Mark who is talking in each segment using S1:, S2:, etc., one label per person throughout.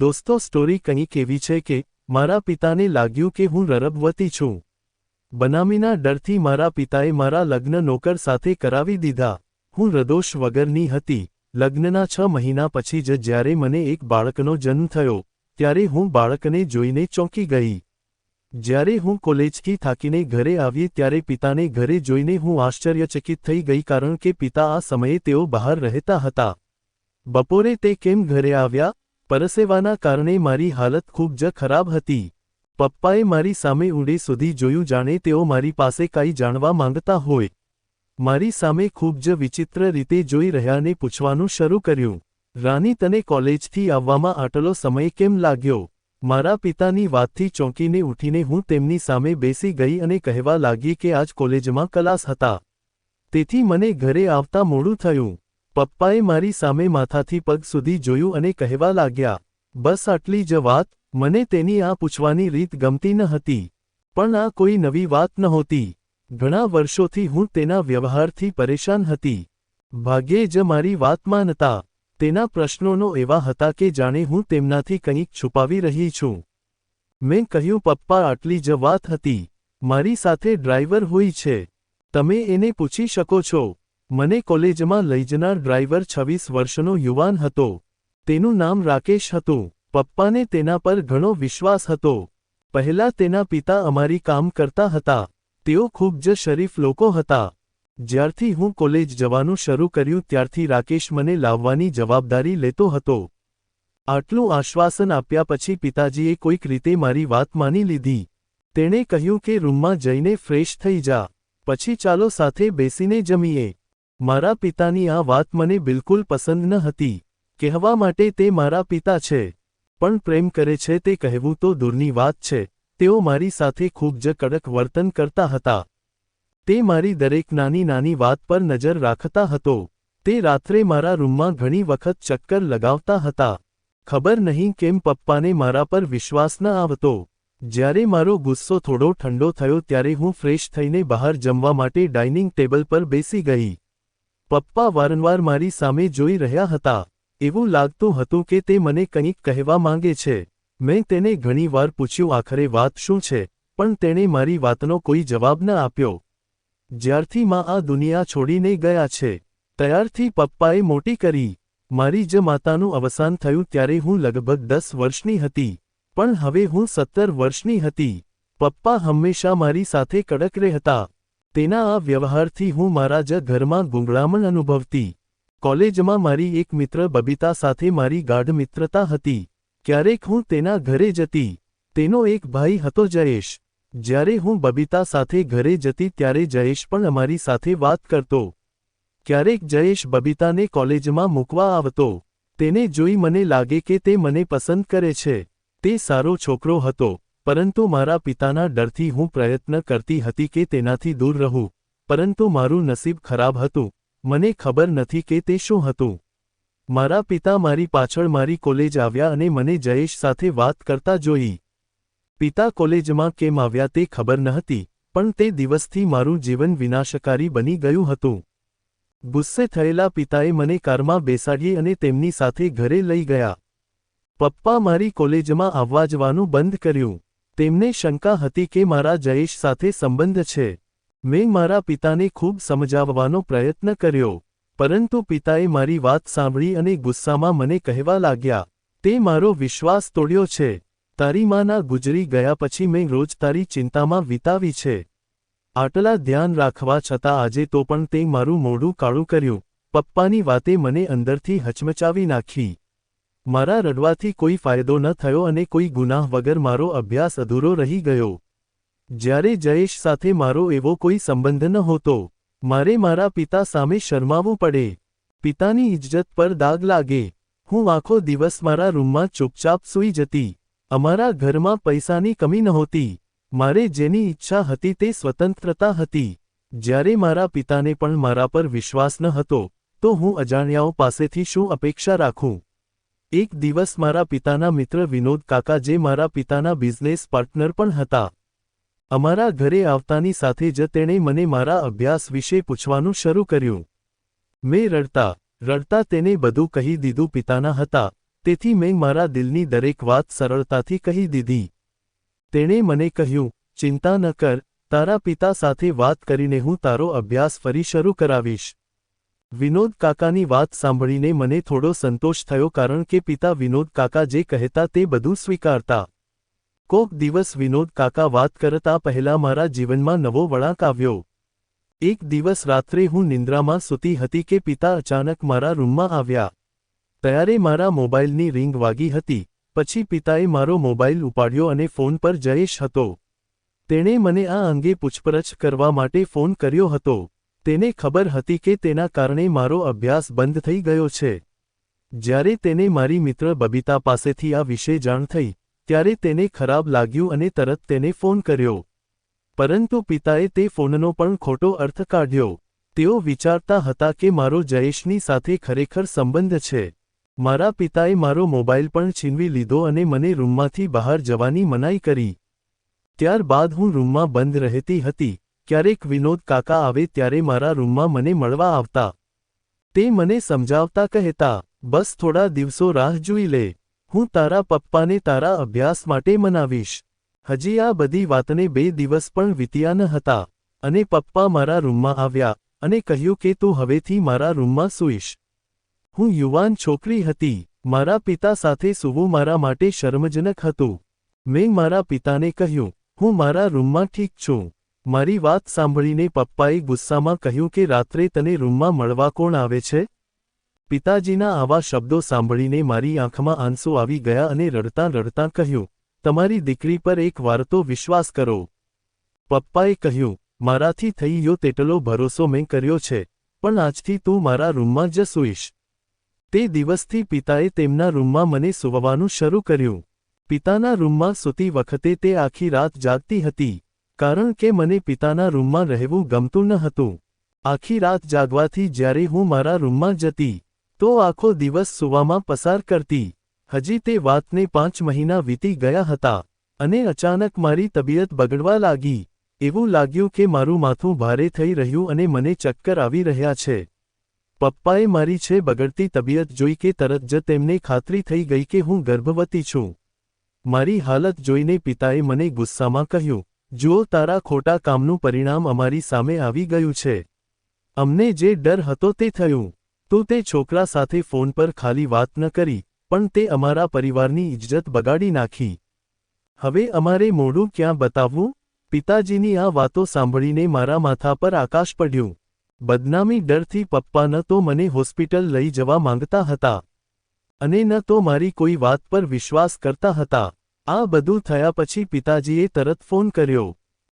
S1: દોસ્તો સ્ટોરી કંઈક એવી છે કે મારા પિતાને લાગ્યું કે હું રરબવતી છું. બનામીના ડરથી મારા પિતાએ મારા લગ્ન નોકર સાથે કરાવી દીધા. હું રદોષ વગરની હતી. લગ્નના છ મહિના પછી જ જ્યારે મને એક બાળકનો જન્મ થયો, ત્યારે હું બાળકને જોઈને ચોંકી ગઈ. જ્યારે હું કોલેજથી થાકીને ઘરે આવી ત્યારે પિતાને ઘરે જોઈને હું આશ્ચર્યચકિત થઈ ગઈ કારણ કે પિતા આ સમયે તેઓ બહાર રહેતા હતા. બપોરે તે કેમ ઘરે આવ્યા? પરસેવાના કારણે મારી હાલત ખૂબ જ ખરાબ હતી. પપ્પાએ મારી સામે ઊંડે સુધી જોયું જાણે તેઓ મારી પાસે કાંઈ જાણવા માંગતા હોય. મારી સામે ખૂબ જ વિચિત્ર રીતે જોઈ રહ્યાને પૂછવાનું શરૂ કર્યું. રાની, તને કોલેજથી આવવામાં આટલો સમય કેમ લાગ્યો? મારા પિતાની વાતથી ચોંકીને ઉઠીને હું તેમની સામે બેસી ગઈ અને કહેવા લાગી કે આજ કોલેજમાં ક્લાસ હતા. તેથી મને ઘરે આવતા મોડું થયું. પપ્પાએ મારી સામે માથાથી પગ સુધી જોયું અને કહેવા લાગ્યા, બસ આટલી જ વાત, મને તેની આ પૂછવાની રીત ગમતી ન હતી. પણ આ કોઈ નવી વાત નહોતી. ઘણા વર્ષોથી હું તેના વ્યવહારથી પરેશાન હતી. ભાગ્યે જ મારી વાત માનતા, તેના પ્રશ્નોનો એવા હતા કે જાણે હું તેમનાથી કંઈક છુપાવી રહી છું. મેં કહ્યું, પપ્પા, આટલી જ વાત હતી. મારી સાથે ડ્રાઈવર હોય છે. તમે એને પૂછી શકો છો. મને કોલેજમાં લઈ જનાર ડ્રાઈવર છવ્વીસ વર્ષનો યુવાન હતો. તેનું નામ રાકેશ હતું. પપ્પાને તેના પર ઘણો વિશ્વાસ હતો. પહેલા તેના પિતા અમારી કામ કરતા હતા. તેઓ ખૂબ જ શરીફ લોકો હતા. જ્યારથી હું કોલેજ જવાનું શરૂ કર્યું ત્યારથી રાકેશ મને લાવવાની જવાબદારી લેતો હતો. આટલું આશ્વાસન આપ્યા પછી પિતાજીએ કોઈક રીતે મારી વાત માની લીધી. તેણે કહ્યું કે રૂમમાં જઈને ફ્રેશ થઈ જા. પછી ચાલો સાથે બેસીને જમીએ. મારા પિતાની આ વાત મને બિલકુલ પસંદ ન હતી. કહેવા માટે તે મારા પિતા છે. પણ પ્રેમ કરે છે તે કહેવું તો દૂરની વાત છે. તેઓ મારી સાથે ખૂબ જ કડક વર્તન કરતા હતા. તે મારી દરેક નાની નાની વાત પર નજર રાખતા હતો. તે રાત્રે મારા રૂમમાં ઘણી વખત ચક્કર લગાવતા હતા. ખબર નહીં કેમ પપ્પાને મારા પર વિશ્વાસ ન આવતો. જ્યારે મારો ગુસ્સો થોડો ઠંડો થયો ત્યારે હું ફ્રેશ થઈને બહાર જમવા માટે ડાઇનિંગ ટેબલ પર બેસી ગઈ. પપ્પા વારંવાર મારી સામે જોઈ રહ્યા હતા. એવું લાગતું હતું કે તે મને કંઈક કહેવા માંગે છે. મેં તેને ઘણીવાર પૂછ્યું, આખરે વાત શું છે? પણ તેણે મારી વાતનો કોઈ જવાબ ન આપ્યો. જ્યારથી માં આ દુનિયા છોડીને ગયા છે. ત્યારથી પપ્પાએ મોટી કરી. મારી જ માતાનું અવસાન થયું ત્યારે હું લગભગ દસ વર્ષની હતી. પણ હવે હું સત્તર વર્ષની હતી. પપ્પા હંમેશા મારી સાથે કડક રહેતા. તેના આ વ્યવહારથી હું મારા જ ઘરમાં ગુંગળામણ અનુભવતી. કોલેજમાં મારી એક મિત્ર બબીતા સાથે મારી ગાઢ મિત્રતા હતી. ક્યારેક હું તેના ઘરે જતી. તેનો એક ભાઈ હતો જયેશ. જ્યારે હું બબીતા સાથે ઘરે જતી ત્યારે જયેશ પણ અમારી સાથે વાત કરતો. ક્યારેક જયેશ બબીતાને કોલેજમાં મૂકવા આવતો. તેને જોઈ મને લાગે કે તે મને પસંદ કરે છે. તે સારો છોકરો હતો. પરંતુ મારા પિતાના ડરથી હું પ્રયત્ન કરતી હતી કે તેનાથી દૂર રહું, પરંતુ મારું નસીબ ખરાબ હતું. મને ખબર નથી કે તે શું હતું. મારા પિતા મારી પાછળ મારી કોલેજ આવ્યા અને મને જયેશ સાથે વાત કરતા જોઈ. પિતા કોલેજમાં કેમ આવ્યા તે ખબર નહતી, પણ તે દિવસથી મારું જીવન વિનાશકારી બની ગયું હતું. ગુસ્સે થયેલા પિતાએ મને કારમાં બેસાડી અને તેમની સાથે ઘરે લઈ ગયા. પપ્પા મારી કોલેજમાં આવવા જવાનું બંધ કર્યું. તેમને શંકા હતી કે મારા જયેશ સાથે સંબંધ છે. મેં મારા પિતાને ખૂબ સમજાવવાનો પ્રયત્ન કર્યો, પરંતુ પિતાએ મારી વાત સાંભળી અને ગુસ્સામાં મને કહેવા લાગ્યા, તે મારો વિશ્વાસ તોડ્યો છે. તારી માના ગુજરી ગયા પછી મેં રોજ તારી ચિંતામાં વિતાવી છે. આટલા ધ્યાન રાખવા છતાં આજે તો પણ તે મારું મોઢું કાળું કર્યું. પપ્પાની વાતે મને અંદરથી હચમચાવી નાખી. મારા રડવાથી કોઈ ફાયદો ન થયો અને કોઈ ગુનાહ વગર મારો અભ્યાસ અધૂરો રહી ગયો. જ્યારે જયેશ સાથે મારો એવો કોઈ સંબંધ નહોતો મારે મારા પિતા સામે શરમાવવું પડે. પિતાની ઇજ્જત પર દાગ લાગે. હું આખો દિવસ મારા રૂમમાં ચૂપચાપ સૂઈ જતી. અમારા ઘરમાં પૈસાની કમી નહોતી મારે જેની ઈચ્છા હતી તે સ્વતંત્રતા હતી. જ્યારે મારા પિતાને પણ મારા પર વિશ્વાસ ન હતો, તો હું અજાણ્યાઓ પાસેથી શું અપેક્ષા રાખું? એક દિવસ મારા પિતાના મિત્ર વિનોદ કાકા જે મારા પિતાના બિઝનેસ પાર્ટનર પણ હતા. અમારા ઘરે આવતાની સાથે જ તેણે મને મારા અભ્યાસ વિશે પૂછવાનું શરૂ કર્યું. મેં રડતા રડતા તેને બધું કહી દીધું પિતાના હતા, તેથી મેં મારા દિલની દરેક વાત સરળતાથી કહી દીધી. તેણે મને કહ્યું, ચિંતા ન કર, તારા પિતા સાથે વાત કરીને હું તારો અભ્યાસ ફરી શરૂ કરાવીશ. વિનોદ કાકાની વાત સાંભળીને મને થોડો સંતોષ થયો કારણ કે પિતા વિનોદ કાકા જે કહેતા તે બધું સ્વીકારતા. કોક દિવસ વિનોદ કાકા વાત કરતા પહેલા મારા જીવનમાં નવો વળાંક આવ્યો. એક દિવસ રાત્રે હું નિંદ્રામાં સૂતી હતી કે પિતા અચાનક મારા રૂમમાં આવ્યા. ત્યારે મારા મોબાઈલની રિંગ વાગી હતી. પછી પિતાએ મારો મોબાઈલ ઉપાડ્યો અને ફોન પર જયેશ હતો. તેણે મને આ અંગે પૂછપરછ કરવા માટે ફોન કર્યો હતો. તેને ખબર હતી કે તેના કારણે મારો અભ્યાસ બંધ થઈ ગયો છે. જ્યારે તેને મારી મિત્ર બબીતા પાસેથી આ વિશે જાણ થઈ, ત્યારે તેને ખરાબ લાગ્યું અને તરત તેને ફોન કર્યો. પરંતુ પિતાએ તે ફોનનો પણ ખોટો અર્થ કાઢ્યો. તેઓ વિચારતા હતા કે મારો જયેશની સાથે ખરેખર સંબંધ છે. મારા પિતાએ મારો મોબાઈલ પણ છીનવી લીધો અને મને રૂમમાંથી બહાર જવાની મનાઈ કરી. ત્યારબાદ હું રૂમમાં બંધ રહેતી હતી. ક્યારેક વિનોદ કાકા આવે ત્યારે મારા રૂમમાં મને મળવા આવતા. તે મને સમજાવતા કહેતા, બસ થોડા દિવસો રાહ જોઈ લે. હું તારા પપ્પાને તારા અભ્યાસ માટે મનાવીશ. હજી આ બધી વાતને બે દિવસ પણ વીત્યા ન હતા અને પપ્પા મારા રૂમમાં આવ્યા અને કહ્યું કે તું હવેથી મારા રૂમમાં સૂઈશ. હું યુવાન છોકરી હતી. મારા પિતા સાથે સૂવું મારા માટે શર્મજનક હતું. મેં મારા પિતાને કહ્યું, હું મારા રૂમમાં ઠીક છું. મારી વાત સાંભળીને પપ્પાએ ગુસ્સામાં કહ્યું કે રાત્રે તને રૂમમાં મળવા કોણ આવે છે? પિતાજીના આવા શબ્દો સાંભળીને મારી આંખમાં આંસુ આવી ગયા અને રડતાં રડતાં કહ્યું, તમારી દીકરી પર એક વાર તો વિશ્વાસ કરો. પપ્પાએ કહ્યું, મારાથી થઈ યો તેટલો ભરોસો મેં કર્યો છે, પણ આજથી તું મારા રૂમમાં જ સૂઈશ. તે દિવસથી પિતાએ તેમના રૂમમાં મને સૂવવાનું શરૂ કર્યું. પિતાના રૂમમાં સૂતી વખતે તે આખી રાત જાગતી હતી. કારણ કે મને પિતાના રૂમમાં રહેવું ગમતું ન હતું. આખી રાત જાગવાથી જ્યારે હું મારા રૂમમાં જતી, તો આખો દિવસ સુવામાં પસાર કરતી. હજી તે વાતને પાંચ મહિના વીતી ગયા હતા, અને અચાનક મારી તબિયત બગડવા લાગી. એવું લાગ્યું કે મારું માથું ભારે થઈ રહ્યું અને મને ચક્કર આવી રહ્યા છે. પપ્પાએ મારી છે બગડતી તબિયત જોઈ કે તરત જ તેમને ખાતરી થઈ ગઈ કે હું ગર્ભવતી છું. મારી હાલત જોઈને પિતાએ મને ગુસ્સામાં કહ્યું જુઓ, તારા ખોટા કામનું પરિણામ અમારી સામે આવી ગયું છે. અમને જે ડર હતો તે થયું. તો તે છોકરા સાથે ફોન પર ખાલી વાત ન કરી, પણ તે અમારા પરિવારની ઇજ્જત બગાડી નાખી. હવે અમારે મોઢું ક્યાં બતાવવું? પિતાજીની આ વાતો સાંભળીને મારા માથા પર આકાશ પડ્યું. બદનામી ડરથી પપ્પા ન તો મને હોસ્પિટલ લઈ જવા માંગતા હતા. અને ન તો મારી કોઈ વાત પર વિશ્વાસ કરતા હતા. આ બધું થયા પછી પિતાજીએ તરત ફોન કર્યો.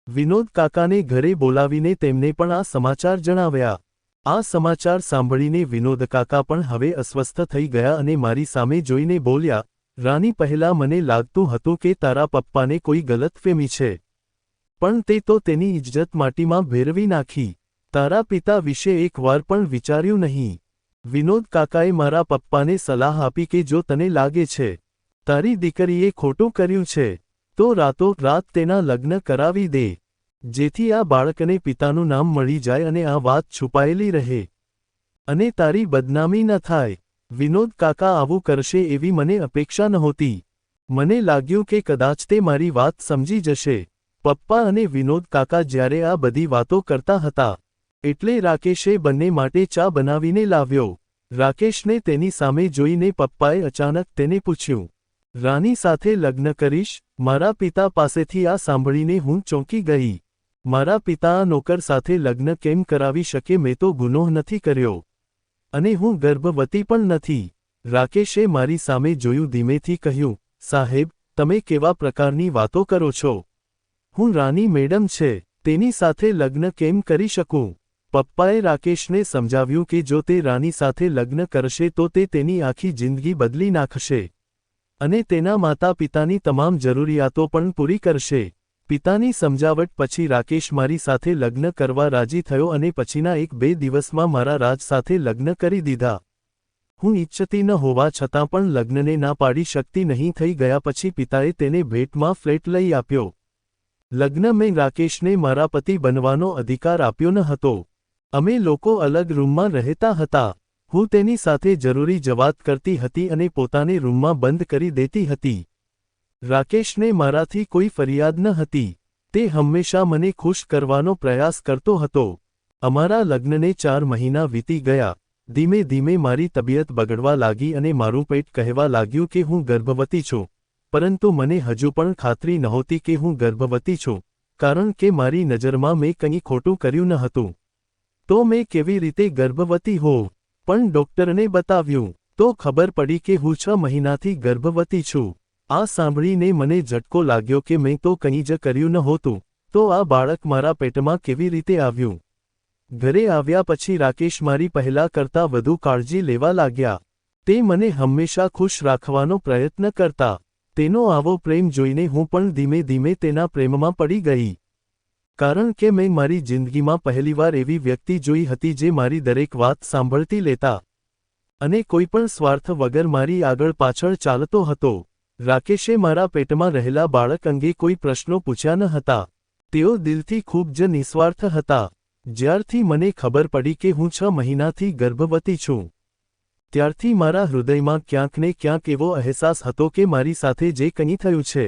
S1: વિનોદ કાકાને ઘરે બોલાવીને તેમને પણ આ સમાચાર જણાવ્યા. આ સમાચાર સાંભળીને વિનોદ કાકા પણ હવે અસ્વસ્થ થઈ ગયા અને મારી સામે જોઈને બોલ્યા, રાની, પહેલા મને લાગતું હતું કે તારા પપ્પાને કોઈ ગલતફેમી છે. પણ તે તો તેની ઇજ્જત માટીમાં ભેરવી નાખી. તારા પિતા વિશે એકવાર પણ વિચાર્યું નહીં. વિનોદ કાકાએ મારા પપ્પાને સલાહ આપી કે જો તને લાગે છે તારી દીકરીએ ખોટું કર્યું છે, તો રાતો રાત તેના લગ્ન કરાવી દે. જેથી આ બાળકને પિતાનું નામ મળી જાય અને આ વાત છુપાયેલી રહે. અને તારી બદનામી ન થાય. વિનોદ કાકા આવું કરશે એવી મને અપેક્ષા નહોતી. મને લાગ્યું કે કદાચ તે મારી વાત સમજી જશે. પપ્પા અને વિનોદ કાકા જ્યારે આ બધી વાતો કરતા હતા, એટલે રાકેશે બંને માટે ચા બનાવીને લાવ્યો. રાકેશને તેની સામે જોઈને પપ્પાએ અચાનક તેને પૂછ્યું રાની સાથે લગ્ન કરીશ, મારા પિતા પાસેથી આ સાંભળીને હું ચોંકી ગઈ. મારા પિતા આ નોકર સાથે લગ્ન કેમ કરાવી શકે મેં તો ગુનો નથી કર્યો. અને હું ગર્ભવતી પણ નથી. રાકેશે મારી સામે જોયું ધીમેથી કહ્યું, સાહેબ, તમે કેવા પ્રકારની વાતો કરો છો? હું રાની મેડમ છે, તેની સાથે લગ્ન કેમ કરી શકું? પપ્પાએ રાકેશને સમજાવ્યું કે જો તે રાની સાથે લગ્ન કરશે તો તે તેની આખી જિંદગી બદલી નાખશે. અને તેના માતા પિતાની તમામ જરૂરિયાતો પણ પૂરી કરશે. પિતાની સમજાવટ પછી રાકેશ મારી સાથે લગ્ન કરવા રાજી થયો અને પછીના એક બે દિવસમાં મારા રાજ સાથે લગ્ન કરી દીધા. હું ઈચ્છતી ન હોવા છતાં પણ લગ્નને ના પાડી શકતી નહીં થઈ ગયા પછી પિતાએ તેને ભેટમાં ફ્લેટ લઈ આપ્યો. લગ્ન મેં રાકેશને મારા પતિ બનવાનો અધિકાર આપ્યો ન હતો. અમે લોકો અલગ રૂમમાં રહેતા હતા. હું તેની સાથે જરૂરી જવાત કરતી હતી અને પોતાને રૂમમાં બંધ કરી દેતી હતી. રાકેશને મારાથી કોઈ ફરિયાદ ન હતી. તે હંમેશા મને ખુશ કરવાનો પ્રયાસ કરતો હતો. અમારા લગ્નને ચાર મહિના વીતી ગયા. ધીમે ધીમે મારી તબિયત બગડવા લાગી અને મારું પેટ કહેવા લાગ્યું કે હું ગર્ભવતી છું. પરંતુ મને હજુ પણ ખાતરી નહોતી કે હું ગર્ભવતી છું, કારણ કે મારી નજરમાં મેં કંઈ ખોટું કર્યું ન હતું. તો મેં કેવી રીતે ગર્ભવતી હોઉં? પણ ડોક્ટરને બતાવ્યું, તો ખબર પડી કે હું છ મહિનાથી ગર્ભવતી છું. આ સાંભળીને મને ઝટકો લાગ્યો કે મેં તો કંઈ જ કર્યું નહોતું. તો આ બાળક મારા પેટમાં કેવી રીતે આવ્યું? ઘરે આવ્યા પછી રાકેશ મારી પહેલા કરતાં વધુ કાળજી લેવા લાગ્યા. તે મને હંમેશા ખુશ રાખવાનો પ્રયત્ન કરતા. તેનો આવો પ્રેમ જોઈને હું પણ ધીમે ધીમે તેના પ્રેમમાં પડી ગઈ. કારણ કે મેં મારી જિંદગીમાં પહેલીવાર એવી વ્યક્તિ જોઈ હતી જે મારી દરેક વાત સાંભળતી લેતા અને કોઈપણ સ્વાર્થ વગર મારી આગળ પાછળ ચાલતો હતો. રાકેશે મારા પેટમાં રહેલા બાળક અંગે કોઈ પ્રશ્નો પૂછ્યા ન હતા. તેઓ દિલથી ખૂબ જ નિસ્વાર્થ હતા. જ્યારથી મને ખબર પડી કે હું છ મહિનાથી ગર્ભવતી છું. ત્યારથી મારા હૃદયમાં ક્યાંક ને ક્યાંક એવો અહેસાસ હતો કે મારી સાથે જે કંઈ થયું છે,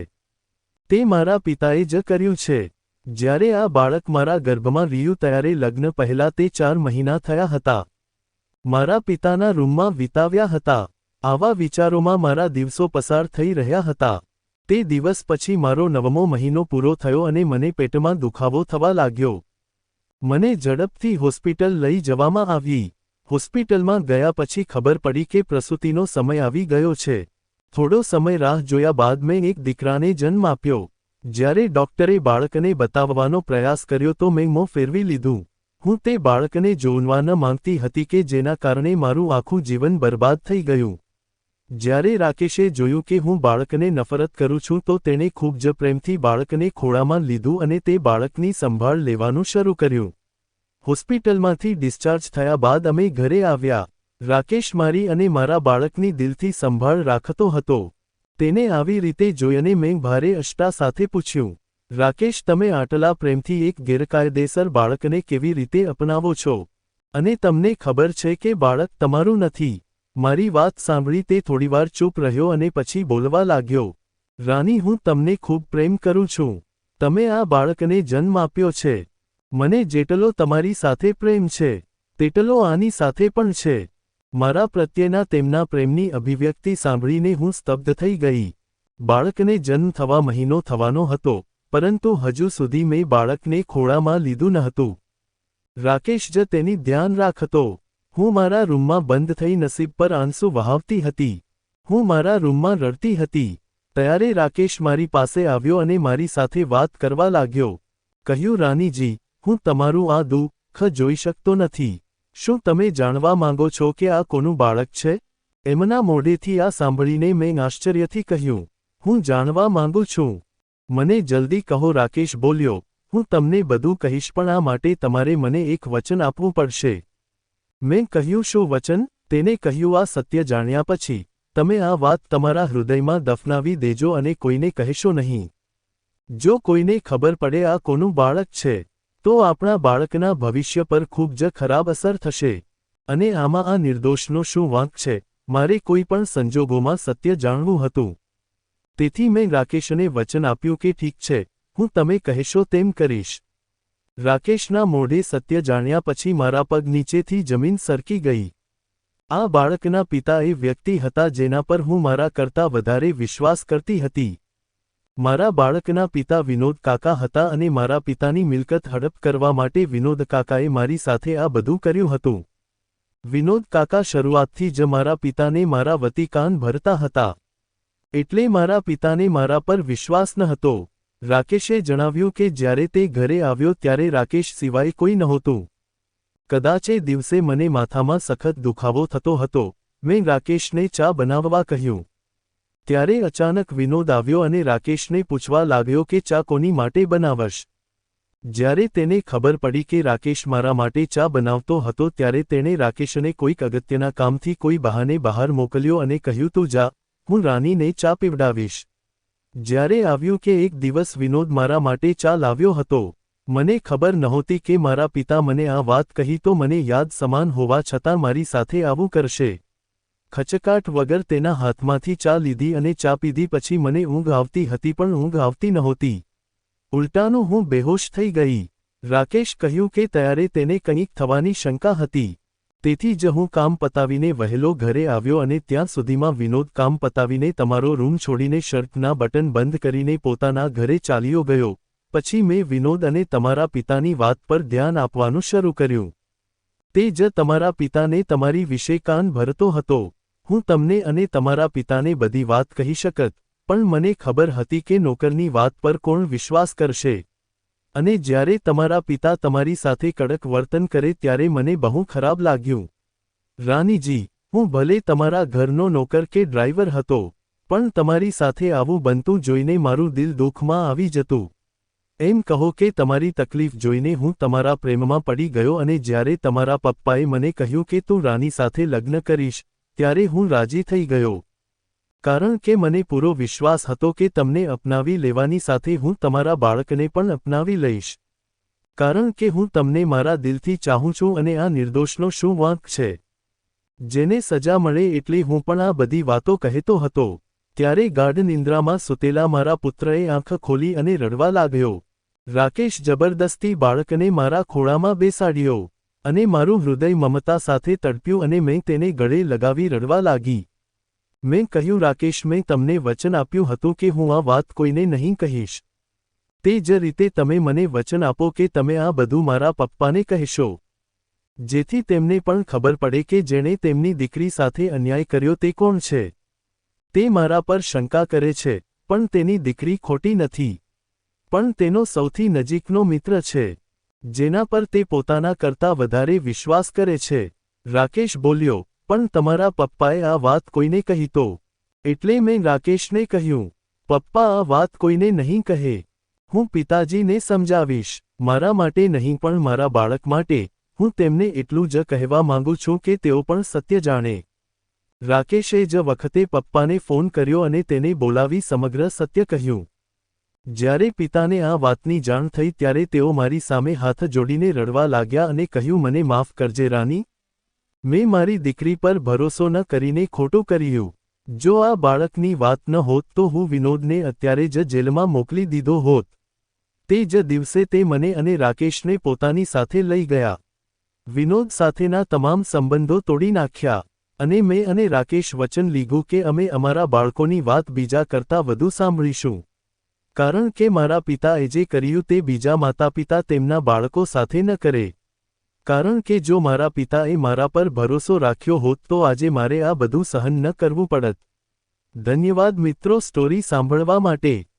S1: તે મારા પિતાએ જ કર્યું છે. જ્યારે આ બાળક મારા ગર્ભમાં રહ્યું ત્યારે લગ્ન પહેલાં તે ચાર મહિના થયા હતા. મારા પિતાના રૂમમાં વિતાવ્યા હતા. આવા વિચારોમાં મારા દિવસો પસાર થઈ રહ્યા હતા. તે દિવસ પછી મારો નવમો મહિનો પૂરો થયો અને મને પેટમાં દુખાવો થવા લાગ્યો. મને ઝડપથી હોસ્પિટલ લઈ જવામાં આવી. હોસ્પિટલમાં ગયા પછી ખબર પડી કે પ્રસૂતિનો સમય આવી ગયો છે. થોડો સમય રાહ જોયા બાદ મેં એક દીકરાને જન્મ આપ્યો. જ્યારે ડોક્ટરે બાળકને બતાવવાનો પ્રયાસ કર્યો તો મેં મોં ફેરવી લીધું. હું તે બાળકને જોવા ન માંગતી હતી કે જેના કારણે મારું આખું જીવન બરબાદ થઈ ગયું. જ્યારે રાકેશે જોયું કે હું બાળકને નફરત કરું છું તો તેણે ખૂબ જ પ્રેમથી બાળકને ખોળામાં લીધું અને તે બાળકની સંભાળ લેવાનું શરૂ કર્યું. હોસ્પિટલમાંથી ડિસ્ચાર્જ થયા બાદ અમે ઘરે આવ્યા. રાકેશ મારી અને મારા બાળકની દિલથી સંભાળ રાખતો હતો. તેને આવી રીતે જોઈને મેં ભારે અષ્ટા સાથે પૂછ્યું, રાકેશ, તમે આટલા પ્રેમથી એક ગેરકાયદેસર બાળકને કેવી રીતે અપનાવો છો? અને તમને ખબર છે કે બાળક તમારું નથી. મારી વાત સાંભળી તે થોડીવાર ચૂપ રહ્યો અને પછી બોલવા લાગ્યો, રાની, હું તમને ખૂબ પ્રેમ કરું છું. તમે આ બાળકને જન્મ આપ્યો છે. મને જેટલો તમારી સાથે પ્રેમ છે, તેટલો આની સાથે પણ છે. મારા પ્રત્યેના તેમના પ્રેમની અભિવ્યક્તિ સાંભળીને હું સ્તબ્ધ થઈ ગઈ. બાળકને જન્મ થવા મહિનો થવાનો હતો, પરંતુ હજુ સુધી મેં બાળકને ખોળામાં લીધું ન રાકેશ જ તેની ધ્યાન રાખતો, હું મારા રૂમમાં બંધ થઈ નસીબ પર આંસુ વહાવતી હતી. હું મારા રૂમમાં રડતી હતી. ત્યારે રાકેશ મારી પાસે આવ્યો અને મારી સાથે વાત કરવા લાગ્યો. કહ્યું, રાનીજી, હું તમારું આ દુઃખ જોઈ શકતો નથી. શું તમે જાણવા માંગો છો કે આ કોનું બાળક છે? એમના મોઢેથી આ સાંભળીને મેં આશ્ચર્યથી કહ્યું, હું જાણવા માંગુ છું. મને જલ્દી કહો, રાકેશ બોલ્યો, હું તમને બધું કહીશ, પણ આ માટે તમારે મને એક વચન આપવું પડશે. મેં કહ્યું, શું વચન? તેને કહ્યું, આ સત્ય જાણ્યા પછી, તમે આ વાત તમારા હૃદયમાં દફનાવી દેજો અને કોઈને કહેશો નહીં. જો કોઈને ખબર પડે આ કોનું બાળક છે તો આપણા બાળકના ભવિષ્ય પર ખૂબ જ ખરાબ અસર થશે. અને આમાં આ નિર્દોષનો શું વાંક છે, મારે કોઈ પણ સંજોગોમાં સત્ય જાણવું હતું. તેથી મેં રાકેશને વચન આપ્યું કે ઠીક છે, હું તમે કહેશો તેમ કરીશ. રાકેશના મોઢે સત્ય જાણ્યા પછી મારા પગ નીચેથી જમીન સરકી ગઈ. આ બાળકના પિતા એ વ્યક્તિ હતા જેના પર હું મારા કરતા વધારે વિશ્વાસ કરતી હતી. મારા બાળકના પિતા વિનોદ કાકા હતા અને મારા પિતાની મિલકત હડપ કરવા માટે વિનોદ કાકાએ મારી સાથે આ બધું કર્યું હતું. વિનોદ કાકા શરૂઆતથી જ મારા પિતાને મારા વતી કાન ભરતા હતા. એટલે મારા પિતાને મારા પર વિશ્વાસ ન હતો. રાકેશે જણાવ્યું કે જ્યારે તે ઘરે આવ્યો ત્યારે રાકેશ સિવાય કોઈ નહોતું. કદાચે દિવસે મને માથામાં સખત દુખાવો થતો હતો. મેં રાકેશને ચા બનાવવા કહ્યું. ત્યારે અચાનક વિનોદ આવ્યો અને રાકેશને પૂછવા લાગ્યો કે ચા કોની માટે બનાવશ. જ્યારે તેને ખબર પડી કે રાકેશ મારા માટે ચા બનાવતો હતો ત્યારે તેણે રાકેશને કોઈક અગત્યના કામથી કોઈ બહાને બહાર મોકલ્યો અને કહ્યું, તું જા, હું રાનીને ચા પીવડાવીશ. જ્યારે આવ્યું કે એક દિવસ વિનોદ મારા માટે ચા લાવ્યો હતો, મને ખબર નહોતી કે મારા પિતા મને આ વાત કહી તો મને યાદ સમાન હોવા છતાં મારી સાથે આવું કરશે. ખચકાટ વગર તેના હાથમાંથી ચા લીધી અને ચા પીધી પછી મને ઊંઘ આવતી હતી પણ ઊંઘ આવતી નહોતી. ઉલટાનું હું બેહોશ થઈ ગઈ. રાકેશ કહ્યું કે ત્યારે તેને કંઈક થવાની શંકા હતી. તેથી જ હું કામ પતાવીને વહેલો ઘરે આવ્યો અને ત્યાં સુધીમાં વિનોદ કામ પતાવીને તમારો રૂમ છોડીને શર્ટના બટન બંધ કરીને પોતાના ઘરે ચાલ્યો ગયો. પછી મેં વિનોદ અને તમારા પિતાની વાત પર ધ્યાન આપવાનું શરૂ કર્યું. તે જ તમારા પિતાને તમારી વિશે કાન ભરતો હતો. હું તમને અને તમારા પિતાને બધી વાત કહી શકત, પણ મને ખબર હતી કે નોકરની વાત પર કોણ વિશ્વાસ કરશે. અને જ્યારે તમારા પિતા તમારી સાથે કડક વર્તન કરે ત્યારે મને બહુ ખરાબ લાગ્યું. રાનીજી, હું ભલે તમારા ઘરનો નોકર કે ડ્રાઈવર હતો, પણ તમારી સાથે આવું બનતું જોઈને મારું દિલ દુઃખમાં આવી જતું. એમ કહો કે તમારી તકલીફ જોઈને હું તમારા પ્રેમમાં પડી ગયો અને જ્યારે તમારા પપ્પાએ મને કહ્યું કે તું રાની સાથે લગ્ન કરીશ ત્યારે હું રાજી થઈ ગયો. કારણ કે મને પૂરો વિશ્વાસ હતો કે તમને અપનાવી લેવાની સાથે હું તમારા બાળકને પણ અપનાવી લઈશ. કારણ કે હું તમને મારા દિલથી ચાહું છું અને આ નિર્દોષનો શું વાંક છે? જેને સજા મળે એટલી હું પણ આ બધી વાતો કહેતો હતો. ત્યારે ગાઢ નિંદ્રામાં સૂતેલા મારા પુત્રએ આંખ ખોલી અને રડવા લાગ્યો. રાકેશ જબરદસ્તી બાળકને મારા ખોળામાં બેસાડ્યો. અને મારું હૃદય મમતા સાથે તડપ્યું અને મેં તેને ગળે લગાવી રડવા લાગી. મેં કહ્યું, રાકેશ, મેં તમને વચન આપ્યું હતું કે હું આ વાત કોઈને નહીં કહીશ. તે જ રીતે તમે મને વચન આપો કે તમે આ બધું મારા પપ્પાને કહેશો. જેથી તેમને પણ ખબર પડે કે જેણે તેમની દીકરી સાથે અન્યાય કર્યો તે કોણ છે. તે મારા પર શંકા કરે છે, પણ તેની દીકરી ખોટી નથી. પણ તેનો સૌથી નજીકનો મિત્ર છે. જેના પર તે પોતાના કરતા વધારે વિશ્વાસ કરે છે. રાકેશ બોલ્યો, પણ તમારા પપ્પાએ આ વાત કોઈને કહી તો? એટલે મેં રાકેશને કહ્યું, પપ્પા, આ વાત કોઈને નહીં કહે. હું પિતાજીને સમજાવીશ. મારા માટે નહીં, પણ મારા બાળક માટે. હું તેમને એટલું જ કહેવા માંગુ છું કે તેઓ પણ સત્ય જાણે. રાકેશે જ વખતે પપ્પાને ફોન કર્યો અને તેને બોલાવી સમગ્ર સત્ય કહ્યું. જ્યારે પિતાને આ વાતની જાણ થઈ ત્યારે તેઓ મારી સામે હાથ જોડીને રડવા લાગ્યા અને કહ્યું, મને માફ કરજે રાની મેં મારી દીકરી પર ભરોસો ન કરીને ખોટું કર્યું. જો આ બાળકની વાત ન હોત તો હું વિનોદને અત્યારે જ જેલમાં મોકલી દીધો હોત. તે જ દિવસે તે મને અને રાકેશને પોતાની સાથે લઈ ગયા. વિનોદ સાથેના તમામ સંબંધો તોડી નાખ્યા. અને મેં અને રાકેશ વચન લીધું કે અમે અમારા બાળકોની વાત બીજા કરતાં વધુ સાંભળીશું. કારણ કે મારા પિતાએ જે કર્યું તે બીજા માતાપિતા તેમના બાળકો સાથે ન કરે. કારણ કે જો મારા પિતાએ મારા પર ભરોસો રાખ્યો હોત તો આજે મારે આ બધું સહન ન કરવું પડત. ધન્યવાદ મિત્રો સ્ટોરી સાંભળવા માટે.